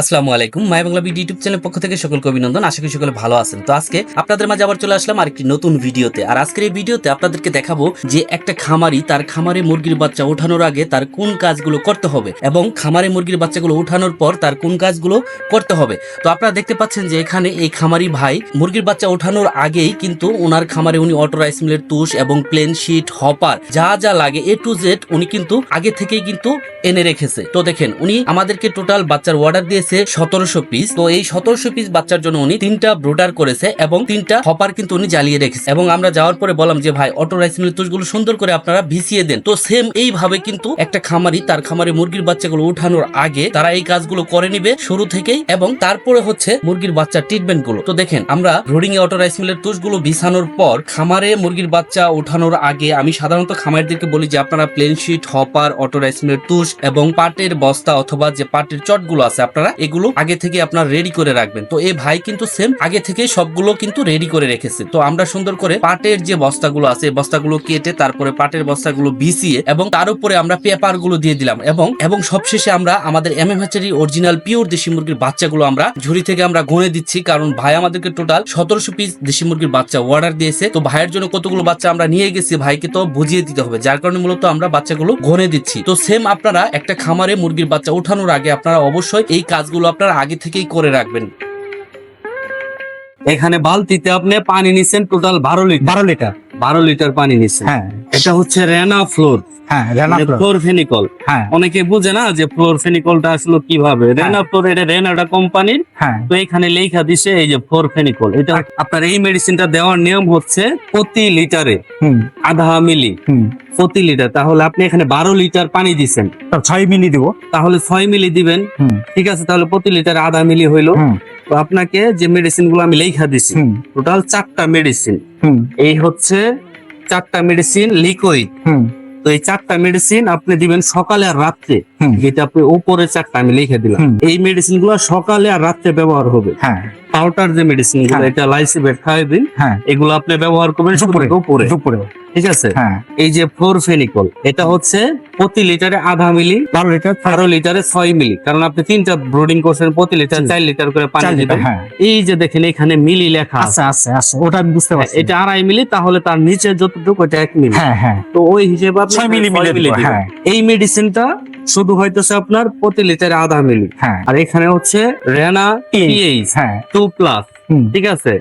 আসসালামু আলাইকুম। My Bangla BD YouTube channel পক্ষ থেকে সকলকে অভিনন্দন। আশা করি সকলে ভালো আছেন। তো আজকে আপনাদের মাঝে আবার চলে আসলাম আরেকটি নতুন ভিডিওতে। আর আজকের এই ভিডিওতে আপনাদেরকে দেখাবো যে একটা খামারি তার খামারে মুরগির বাচ্চা ওঠানোর আগে তার কোন কাজগুলো করতে হবে এবং খামারে মুরগির বাচ্চাগুলো ওঠানোর পর তার কোন কাজগুলো করতে হবে। তো আপনারা দেখতে পাচ্ছেন যে এখানে এই খামারি ভাই মুরগির বাচ্চা ওঠানোর আগেই কিন্তু ওনার খামারে উনি অটো রাইস মিলের তুষ এবং প্লেন শিট, হপার, যা যা লাগে এ টু জেড উনি কিন্তু আগে থেকেই কিন্তু এনে রেখেছে। তো দেখেন, উনি আমাদেরকে টোটাল বাচ্চার অর্ডার দিয়েছে সতেরোশো পিস তো এই সতেরোশো পিস বাচ্চার জন্য উনি তিনটা ব্রোডার করেছে এবং তিনটা হপার কিন্তু উনি জ্বালিয়ে রেখেছে। এবং আমরা যাওয়ার পরে বললাম যে, ভাই অটো রাইস মিলের তুষগুলো সুন্দর করে আপনারা ভিসিয়ে দেন। তো সেম এইভাবে কিন্তু একটা খামারি, তার খামারে মুরগির বাচ্চাগুলো উঠানোর আগে তারা এই কাজগুলো করে নিবে শুরু থেকেই এবং তারপরে হচ্ছে মুরগির বাচ্চা ট্রিটমেন্টগুলো। তো দেখেন, আমরা ব্রোডিং এ অটো রাইস মিলের তুষগুলো বিছানোর পর খামারে মুরগির বাচ্চা উঠানোর আগে আমি সাধারণত খামারদেরকে বলি যে, আপনারা plain sheet hopper auto rice মিলের তুষ এবং পাটের বস্তা অথবা যে পাটের চটগুলো আছে আপনারা এগুলো আগে থেকে আপনার রেডি করে রাখবেন। তো এই ভাই কিন্তু সেম আগে থেকে সবগুলো কিন্তু রেডি করে রেখেছে। তো আমরা সুন্দর করে পাটের যে বস্তাগুলো আছে বস্তাগুলো কেটে তারপরে পাটের বস্তাগুলো বিছিয়ে এবং তার উপরে আমরা পেপারগুলো দিয়ে দিলাম এবং এবং সবশেষে আমরা আমাদের M M hatchery original pure দেশি মুরগির বাচ্চাগুলো আমরা ঝুড়ি থেকে আমরা গনে দিচ্ছি। কারণ ভাই আমাদেরকে টোটাল সতেরোশো পিস দেশি মুরগির বাচ্চা অর্ডার দিয়েছে। তো ভাইয়ের জন্য কতগুলো বাচ্চা আমরা নিয়ে গেছি ভাইকে তো বুঝিয়ে দিতে হবে। যার কারণে মূলত আমরা বাচ্চাগুলো গনে দিচ্ছি। তো সেম আপনারা একটা খামারে মুরগির বাচ্চা ওঠানোর আগে আপনারা অবশ্যই এই কাজগুলো আপনার আগে থেকেই করে রাখবেন। এখানে বালতিতে আপনি পানি নিচ্ছেন টোটাল বারো লিটার। বারো লিটার। বারো লিটার পানি নিচ্ছেন হ্যাঁ। এটা হচ্ছে রেনা ফ্লোর। হ্যাঁ রানা ফ্লোর। ফ্লোর। ফেনিকল হ্যাঁ। অনেকে বুঝে না যে ফ্লোর ফেনিকলটা আসলে কীভাবে। রেনা ফ্লোর এটা রেনাটা কোম্পানির। হ্যাঁ। তো এখানে লেখা দিছে এই যে ফ্লোর ফেনিকল এটা আপনার এই মেডিসিনটা দেওয়ার নিয়ম হচ্ছে প্রতি লিটারে হুম। আধা মিলি। হুম। প্রতি লিটার। তাহলে আপনি এখানে বারো লিটার পানি দিচ্ছেন ছয় মিলি দিব। তাহলে ছয় মিলি দিবেন। ঠিক আছে তাহলে প্রতি লিটার আধা মিলি হইল। তো আপনাকে যে মেডিসিনগুলো আমি লেখা দিছি টোটাল চারটা মেডিসিন এই হচ্ছে চারটা মেডিসিন লিকুইড হুম। তো এই চারটা মেডিসিন আপনি দিবেন সকালে আর রাত্রে। যেটা আপনি উপরে চারটা আমি লিখে দিলাম। এই মেডিসিনগুলো সকালে আর রাত্রে ব্যবহার হবে। হ্যাঁ। পাউডার যে মেডিসিনগুলো হ্যাঁ। এটা লাইসিবেট খাইবেন হ্যাঁ। এগুলো আপনি ব্যবহার করবেন দুপুরে। উপরে ঠিক আছে? হ্যাঁ। এই যে ফ্লোরফেনিকল এটা হচ্ছে প্রতি লিটারে আধা মিলি বারো লিটার বারো লিটারে ছয় মিলি। কারণ আপনি তিনটা ব্রোডিং করছেন প্রতি লিটার চার লিটার করে পানি দিবেন। হ্যাঁ। এই যে দেখেন এখানে মিলি লেখা আছে আছে। আছে ওটা আমি বুঝতে পারছি। এটা আড়াই মিলি তাহলে তার নিচে যতটুকু এটা এক মিলি। হ্যাঁ হ্যাঁ। তো ওই হিসেবে আপনি ছয় মিলি মিলি দিবেন। হ্যাঁ। এই মেডিসিনটা শুধু হইতেছে আপনার প্রতি লিটারে আধা মিলি। হ্যাঁ। আর এখানে হচ্ছে রেনা পিএইচ হ্যাঁ। টু প্লাস ঠিক আছে?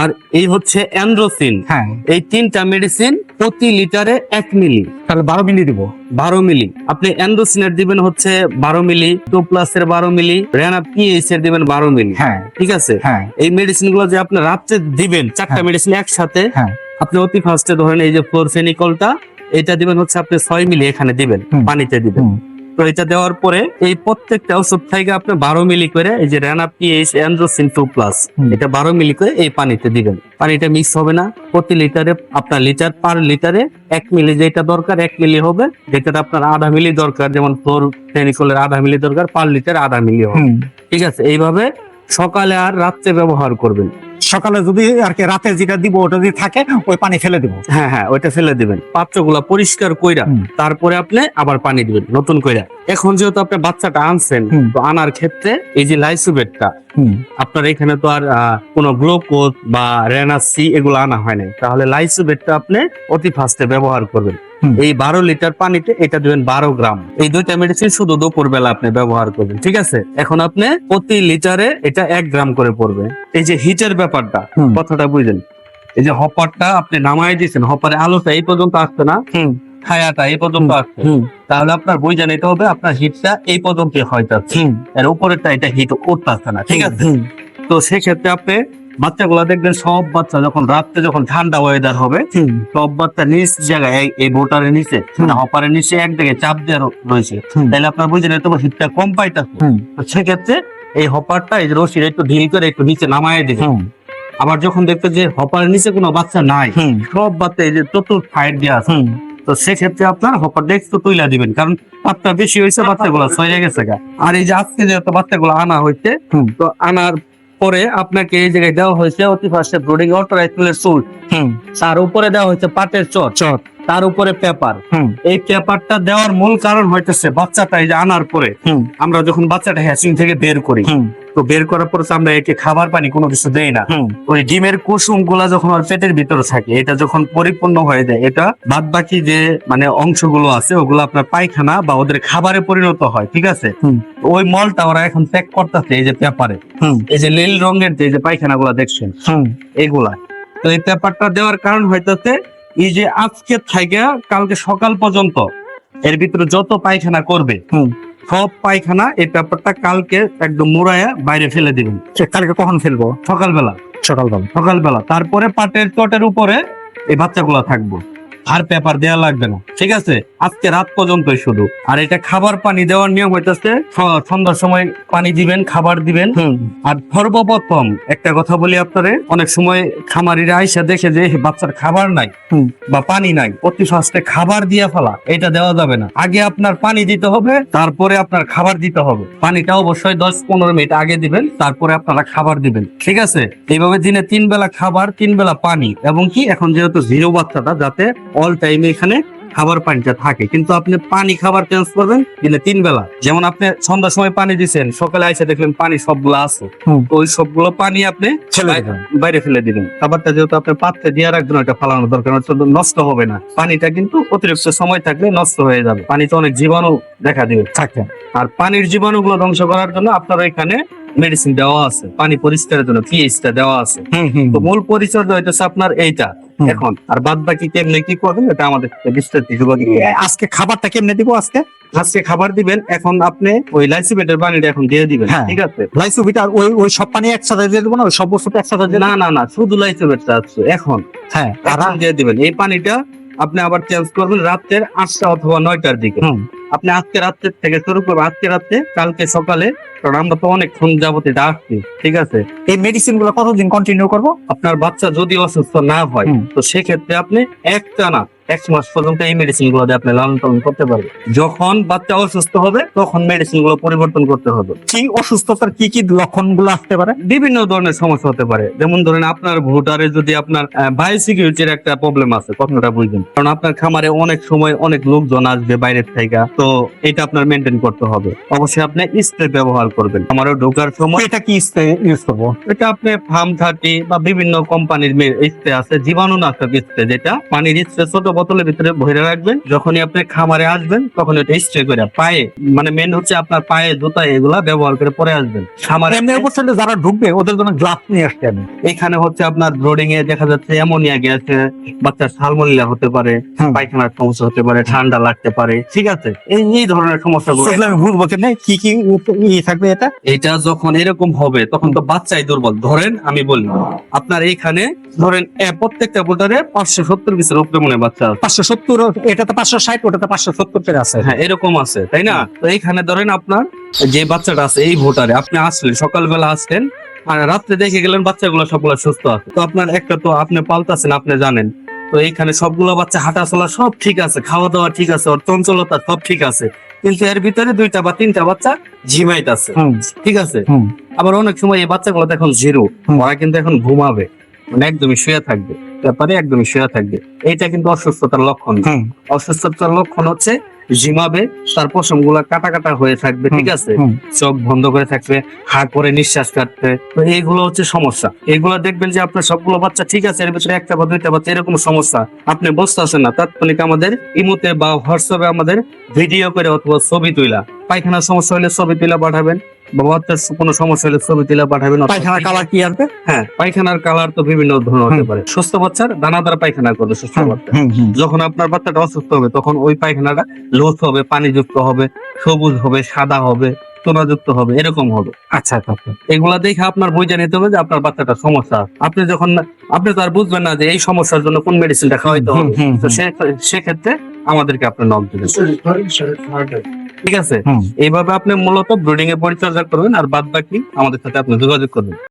আর এই হচ্ছে অ্যান্ড্রোসিন। হ্যাঁ। এই তিনটা মেডিসিন প্রতি লিটারে এক মিলি তাহলে বারো মিলি দিব। বারো মিলি আপনি অ্যান্ড্রোসিনের দিবেন হচ্ছে বারো মিলি টু প্লাস এর বারো মিলি রেনা পিএইচ এর দিবেন বারো মিলি হ্যাঁ। ঠিক আছে? হ্যাঁ। এই মেডিসিনগুলো যে আপনি রাত্রে দিবেন চারটা হ্যাঁ। মেডিসিন একসাথে হ্যাঁ। আপনি অতি ফার্স্টে ধরেন এই যে ফ্লোরফেনিকলটা এটা দিবেন হচ্ছে আপনি ছয় মিলি এখানে দিবেন। পানিতে দিবেন। তো এটা দেওয়ার পরে এই প্রত্যেকটা ওষুধ থেকে আপনি বারো মিলি করে এই যে র্যানা পিএইচ অ্যান্ড্রোসিন টু প্লাস এটা বারো মিলি করে এই পানিতে দিবেন। পানিটা মিক্স হবে না। প্রতি লিটারে আপনার লিটার পার লিটারে এক মিলি যেটা দরকার এক মিলি হবে। যেটা আপনার আধা মিলি দরকার যেমন ফ্লোর ফেনিকলের আধা মিলি দরকার পার লিটার আধা মিলি হবে। ঠিক আছে? এইভাবে সকালে আর রাত্রে ব্যবহার করবেন। সকালে যদি আর কি রাতে যেটা দিব ওটা যদি থাকে ওই পানি ফেলে দিব। হ্যাঁ হ্যাঁ ওইটা ফেলে দিবেন। পাত্রগুলা পরিষ্কার কইরা তারপরে আপনি আবার পানি দিবেন নতুন কইরা। এখন যেহেতু আপনি বাচ্চাটা আনছেন তো আনার ক্ষেত্রে এই যে লাইসোবেটটা আপনার এখানে তো আর কোনো গ্লুকোজ বা রেনাসি এগুলো আনা হয় নাই। তাহলে লাইসোবেটটা আপনি অতি ফাস্টে ব্যবহার করবেন। এই বারো লিটার পানিতে এটা দিবেন বারো গ্রাম। এই দুইটা মেডিসিন শুধু দুপুর বেলা আপনি ব্যবহার করবেন ঠিক আছে? এখন আপনি প্রতি লিটারে এটা এক গ্রাম করে পড়বে। এই যে হিটের ব্যাপারটা কথাটা বুঝলেন? এই যে হপারটা আপনি নামাই দিয়েছেন হপারে আলোটা এই পর্যন্ত আসছে না? ছায়াটা এই পর্যন্ত আসছে তাহলে আপনার বই জানাইতে হবে আপনার হিটটা এই পর্যন্ত হয়তো এর উপরেরটা এটা হিট উঠতেছে না ঠিক আছে? তো সেক্ষেত্রে আপনি বাচ্চাগুলো দেখবেন সব বাচ্চা যখন রাত্রে যখন ঠান্ডা ওয়েদার হবে সব বাচ্চা নিচ জায়গায় এই- বোটারের নিচে মানে হপারের নিচে এক জায়গায় চাপ দেওয়া রয়েছে। তাহলে আপনার বুঝে নিতে হবে হিটটা কম পাইতেছে। তো সেক্ষেত্রে এই হপারটা এই যে রশির একটু ঢিল করে একটু নিচে নামায় দিবে। আবার যখন দেখবে যে হপারের নিচে কোনো বাচ্চা নাই হুম। সব বাচ্চা এই যে চতুর্থ সাইড দিয়ে আছে। তো সেক্ষেত্রে আপনার হপারটা একটু তুইলা দিবেন কারণ বাচ্চা বেশি হয়েছে বাচ্চাগুলো ছয়ে গেছে গা। আর এই যে আজকে যেহেতু বাচ্চাগুলো আনা হয়েছে তো আনার পরে আপনাকে এই জায়গায় দেওয়া হয়েছে অতি ফার্স্টে ব্রোডিং অটোরাইজের সুট তার উপরে দেওয়া হয়েছে পাটের চট। চট। তার উপরে পেপার। এই পেপারটা দেওয়ার মূল কারণ হইতেছে বাচ্চাটা এই যে আনার পরে। আমরা যখন বাচ্চাটা হ্যাচিং থেকে বের করি তো বের করার পর আমরা একে খাবার পানি কোনো কিছু দেই না। ওই ডিমের কুসুমগুলা যখন ওর পেটের ভিতরে থাকে এটা যখন পরিপূর্ণ হয়ে যায় এটা বাদ বাকি যে মানে অংশগুলো আছে ওগুলো আপনার পায়খানা বা ওদের খাবারে পরিণত হয় ঠিক আছে? ওই মলটা ওরা এখন প্যাক করতেছে এই যে পেপারে। এই যে নীল রঙের যে যে পায়খানা গুলা দেখছেন এগুলা তো এই পেপারটা দেওয়ার কারণ হইতেছে এই যে আজকে থেকে কালকে সকাল পর্যন্ত এর ভিতরে যত পায়খানা করবে হুম। সব পায়খানা এই পেপারটা কালকে একদম মুড়াইয়া বাইরে ফেলে দিবেন। কালকে কখন ফেলব? সকালবেলা। সকালবেলা। সকালবেলা। তারপরে পাটের চটের উপরে এই বাচ্চাগুলা থাকব। আর পেপার দেওয়া লাগবে না। ঠিক আছে? আজকে রাত পর্যন্তই শুধু। আর এটা খাবার পানি দেওয়ার নিয়ম হইতেছে সন্ধ্যার সময় পানি দিবেন খাবার দিবেন। আর সর্বপ্রথম একটা কথা বলি আপনারে অনেক সময় খামারিরা আইসা দেখে যে বাচ্চার খাবার নাই বা পানি নাই অতি সস্তে খাবার দিয়ে ফেলা এটা দেওয়া যাবে না। আগে আপনার পানি দিতে হবে তারপরে আপনার খাবার দিতে হবে। পানিটা অবশ্যই দশ পনেরো মিনিট আগে দিবেন তারপরে আপনারা খাবার দিবেন। ঠিক আছে? এইভাবে দিনে তিন বেলা খাবার তিন বেলা পানি। এবং কি এখন যেহেতু জিরো বাচ্চাটা যাতে অল টাইম এখানে খাবার পানিটা থাকে কিন্তু আপনি পানি খাবার চেঞ্জ করবেন দিনে তিন বেলা। যেমন আপনি সন্ধ্যার সময় পানি দিচ্ছেন সকালে আইসা দেখলেন পানি সবগুলো আছে। তো ওই সবগুলো পানি আপনি বাইরে ফেলে দিবেন। খাবারটা যেহেতু আপনি পাত্রে দিয়ে রাখবেন ওটা ফালানো দরকার নষ্ট হবে না। পানিটা কিন্তু অতিরিক্ত সময় থাকলে নষ্ট হয়ে যাবে। পানিতে অনেক জীবাণু দেখা দিবে। থাকে। আর পানির জীবাণুগুলো ধ্বংস করার জন্য আপনার এখানে মেডিসিন দেওয়া আছে। পানি পরিষ্কারের জন্য পিএইচটা দেওয়া আছে। তো মূল পরিচর্যা হইতেছে আপনার এইটা। এখন আর বাদ বাকি কেমনে কি করবেন এটা আমাদের বিস্তারিত আজকে খাবারটা কেমনে দিব আজকে? আজকে খাবার দিবেন এখন আপনি ওই লাইসিবেটের পানিটা এখন দিয়ে দিবেন হ্যাঁ। ঠিক আছে? লাইসু বিটার ওই ওই সব পানি একসাথে দিয়ে দেবো না ওই সব বস্তু একসাথে দিয়ে না না না শুধু লাইসিবেটটা আছে এখন। হ্যাঁ দিয়ে দিবেন। এই পানিটা আপনি আবার চেঞ্জ করবেন রাতের আটটা অথবা নয়টার দিকে। আপনি আজকে রাত্রে থেকে শুরু করবেন আজকে রাত্রে কালকে সকালে কারণ আমরা তো অনেকক্ষণ যাবত এটা আসছি ঠিক আছে? এই মেডিসিনগুলো কতদিন কন্টিনিউ করব? আপনার বাচ্চা যদি অসুস্থ না হয় তো সেক্ষেত্রে আপনি একটানা এক মাস পর্যন্ত এই মেডিসিনগুলো দিয়ে আপনি লালন পালন করতে পারবেন। যখন বাচ্চা অসুস্থ হবে তখন মেডিসিনগুলো পরিবর্তন করতে হবে। কি অসুস্থতার কি কি লক্ষণগুলো আসতে পারে? বিভিন্ন ধরনের সমস্যা হতে পারে। যেমন ধরেন আপনার ভোটারে যদি আপনার বায়োসিকিউরিটির একটা প্রবলেম আছে কথাটা বুঝবেন। কারণ আপনার খামারে অনেক সময় অনেক লোকজন আসবে বাইরের থেকে তো এটা আপনার মেনটেন করতে হবে। অবশ্যই আপনি স্প্রে ব্যবহার করবেন। আমারও ঢোকার সময় এটা কি স্প্রে ইউজ করব? এটা আপনি ফার্ম থার্টি বা বিভিন্ন কোম্পানির স্প্রে আছে জীবাণুনাশক স্প্রে যেটা পানির স্প্রে ছোট বোতলের ভিতরে ভরে রাখবেন। যখনই আপনি খামারে আসবেন তখন এটা স্প্রে করে পায়ে মানে মেন হচ্ছে আপনার পায়ে জুতা এগুলা ব্যবহার করে পরে আসবেন। খামারে যারা ঢুকবে ওদের জন্য গ্লাস নিয়ে আসতে আমি। এখানে হচ্ছে আপনার ব্রোডিং এ দেখা যাচ্ছে অ্যামোনিয়া গ্যাস বাচ্চার সালমোনিলা হতে পারে পায়খানার সমস্যা হতে পারে ঠান্ডা লাগতে পারে ঠিক আছে? এই এই ধরনের সমস্যাগুলো। আমি বুঝব কেমনে কি কি থাকবে এটা? এটা যখন এরকম হবে তখন তো বাচ্চাই দুর্বল। ধরেন আমি বলি আপনার এইখানে ধরেন প্রত্যেকটা বোটারে পাঁচশো সত্তর পিসের উপরে মনে হয় বাচ্চা। পাঁচশো সত্তর এটাতে পাঁচশো ষাট ওটাতে পাঁচশো সত্তর আছে। হ্যাঁ এরকম আছে তাই না? তো এইখানে ধরেন আপনার যে বাচ্চাটা আছে এই ভোটারে আপনি আসলেন সকালবেলা আসলেন আর রাত্রে দেখে গেলেন বাচ্চাগুলো সবগুলো সুস্থ আছে। তো আপনার একটা তো আপনি পাল্টাছেন আপনি জানেন। তো এইখানে সবগুলো বাচ্চা হাঁটা চলা সব ঠিক আছে খাওয়া দাওয়া ঠিক আছে ওর চঞ্চলতা সব ঠিক আছে। কিন্তু এর ভিতরে দুইটা বা তিনটা বাচ্চা ঝিমাইতেছে ঠিক আছে? আবার অনেক সময় এই বাচ্চাগুলো এখন জিরো ওরা কিন্তু এখন ঘুমাবে মানে একদমই শুয়ে থাকবে। ব্যাপারে একদমই শুয়ে থাকবে। এইটা কিন্তু অসুস্থতার লক্ষণ। অসুস্থতার লক্ষণ হচ্ছে ঝিমাবে তার পশমগুলা কাটা কাটা হয়ে থাকবে ঠিক আছে? চোখ বন্ধ করে থাকবে হা করে নিঃশ্বাস কাটবে। তো এইগুলো হচ্ছে সমস্যা। এগুলো দেখবেন যে আপনার সবগুলো বাচ্চা ঠিক আছে এর ভিতরে একটা বা দুইটা বাচ্চা এরকম সমস্যা। আপনি বসতে পারছেন না তাৎক্ষণিক আমাদের ইমোতে বা হোয়াটসঅ্যাপে আমাদের ভিডিও করে অথবা ছবি তুলা পায়খানার সমস্যা হলে ছবি তুলা পাঠাবেন। কোনো সমস্যা হলে ছবি তুলা পাঠাবেন পায়খানার কালার কি আসবে হ্যাঁ পায়খানার কালার তো বিভিন্ন ধরনের হতে পারে। সুস্থ বাচ্চার দানাদার পায়খানা করবে সুস্থ বাচ্চা। যখন আপনার বাচ্চাটা অসুস্থ হবে তখন ওই পায়খানাটা লোস হবে পানিযুক্ত হবে সবুজ হবে সাদা হবে সোনাযুক্ত হবে এরকম হবে। আচ্ছা আচ্ছা আচ্ছা। এগুলা দেখে আপনার বই জানিতে হবে যে আপনার বাচ্চাটা সমস্যা। আপনি যখন আপনি তো আর বুঝবেন না যে এই সমস্যার জন্য কোন মেডিসিনটা খাওয়াইতে হবে। তো সেক্ষেত্রে আমাদেরকে আপনার নক দিবেন। ঠিক আছে? এইভাবে আপনি মূলত ব্রিডিং এর পরিচর্যা করবেন আর বাদ বাকি আমাদের সাথে আপনি যোগাযোগ করবেন।